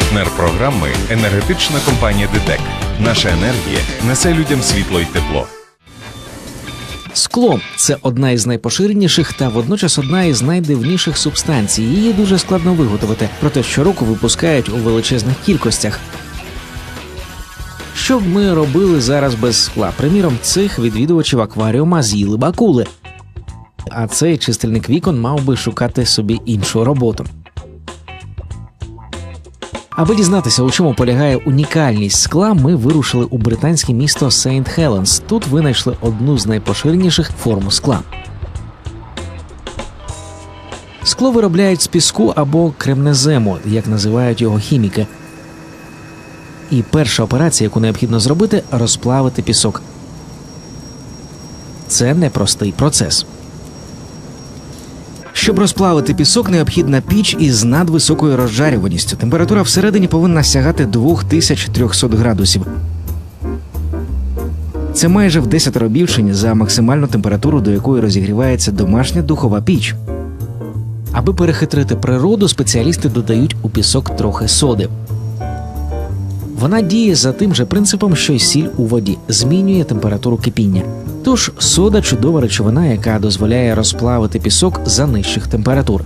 Партнер програми енергетична компанія ДТЕК. Наша енергія несе людям світло й тепло. Скло це одна із найпоширеніших та водночас одна із найдивніших субстанцій. Її дуже складно виготовити, проте щороку випускають у величезних кількостях. Що б ми робили зараз без скла? Приміром, цих відвідувачів акваріума з'їли бакули. А цей чистильник вікон мав би шукати собі іншу роботу. Аби дізнатися, у чому полягає унікальність скла, ми вирушили у британське місто Сейнт Хеленс. Тут винайшли одну з найпоширеніших форм скла. Скло виробляють з піску або кремнезему, як називають його хіміки. І перша операція, яку необхідно зробити, розплавити пісок. Це непростий процес. Щоб розплавити пісок, необхідна піч із надвисокою розжарюваністю. Температура всередині повинна сягати 2300 градусів. Це майже в 10 більше за максимальну температуру, до якої розігрівається домашня духова піч. Аби перехитрити природу, спеціалісти додають у пісок трохи соди. Вона діє за тим же принципом, що й сіль у воді, змінює температуру кипіння. Тож сода чудова речовина, яка дозволяє розплавити пісок за нижчих температур.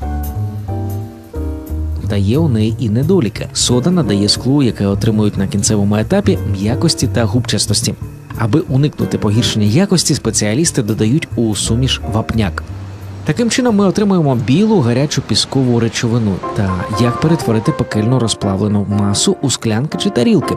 Та є у неї і недоліки. Сода надає склу, яке отримують на кінцевому етапі м'якості та губчастості. Аби уникнути погіршення якості, спеціалісти додають у суміш вапняк. Таким чином ми отримуємо білу гарячу піскову речовину та як перетворити пекельну розплавлену масу у склянки чи тарілки.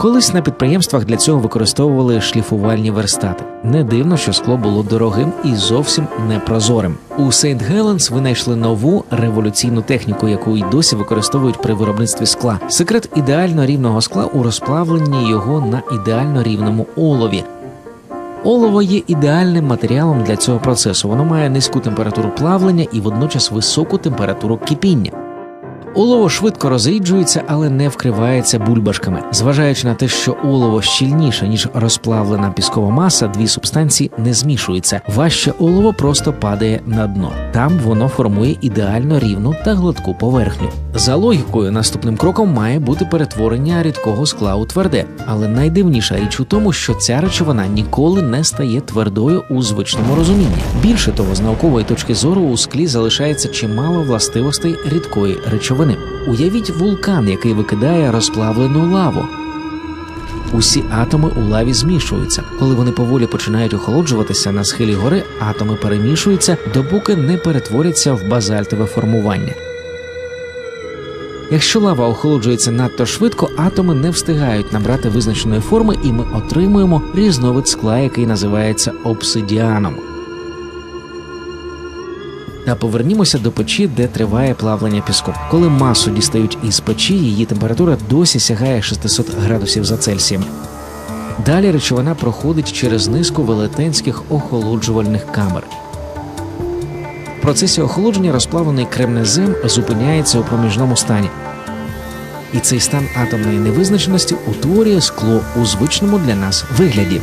Колись на підприємствах для цього використовували шліфувальні верстати. Не дивно, що скло було дорогим і зовсім непрозорим. У Сейнт Геленс винайшли нову революційну техніку, яку й досі використовують при виробництві скла. Секрет ідеально рівного скла у розплавленні його на ідеально рівному олові. Олово є ідеальним матеріалом для цього процесу. Воно має низьку температуру плавлення і водночас високу температуру кипіння. Олово швидко розріджується, але не вкривається бульбашками. Зважаючи на те, що олово щільніше ніж розплавлена піскова маса, дві субстанції не змішуються. Важче олово просто падає на дно. Там воно формує ідеально рівну та гладку поверхню. За логікою, наступним кроком має бути перетворення рідкого скла у тверде, але найдивніша річ у тому, що ця речовина ніколи не стає твердою у звичному розумінні. Більше того, з наукової точки зору у склі залишається чимало властивостей рідкої речовини. Уявіть вулкан, який викидає розплавлену лаву. Усі атоми у лаві змішуються. Коли вони поволі починають охолоджуватися на схилі гори, атоми перемішуються, допоки не перетворяться в базальтове формування. Якщо лава охолоджується надто швидко, атоми не встигають набрати визначеної форми, і ми отримуємо різновид скла, який називається обсидіаном. Та повернімося до печі, де триває плавлення піску. Коли масу дістають із печі, її температура досі сягає 600 градусів за Цельсієм. Далі речовина проходить через низку велетенських охолоджувальних камер. В процесі охолодження розплавлений кремнезем зупиняється у проміжному стані. І цей стан атомної невизначеності утворює скло у звичному для нас вигляді.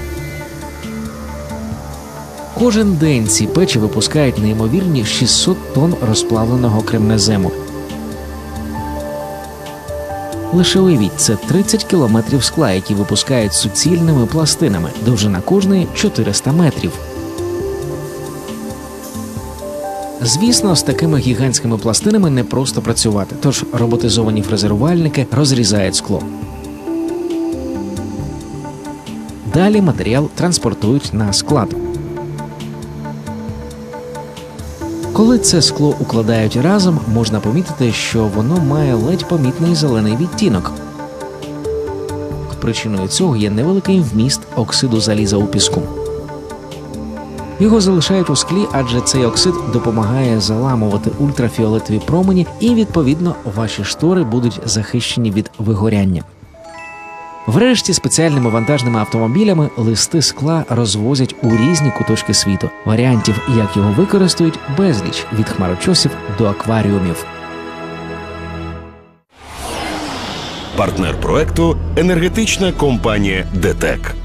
Кожен день ці печі випускають неймовірні 600 тонн розплавленого кремнезему. Лише уявіть, це 30 кілометрів скла, які випускають суцільними пластинами, довжина кожної 400 метрів. Звісно, з такими гігантськими пластинами не просто працювати, тож роботизовані фрезерувальники розрізають скло. Далі матеріал транспортують на склад. Коли це скло укладають разом, можна помітити, що воно має ледь помітний зелений відтінок. Причиною цього є невеликий вміст оксиду заліза у піску. Його залишають у склі, адже цей оксид допомагає заламувати ультрафіолетові промені, і відповідно ваші штори будуть захищені від вигоряння. Врешті спеціальними вантажними автомобілями листи скла розвозять у різні куточки світу. Варіантів, як його використають, безліч від хмарочосів до акваріумів. Партнер проекту енергетична компанія ДТЕК.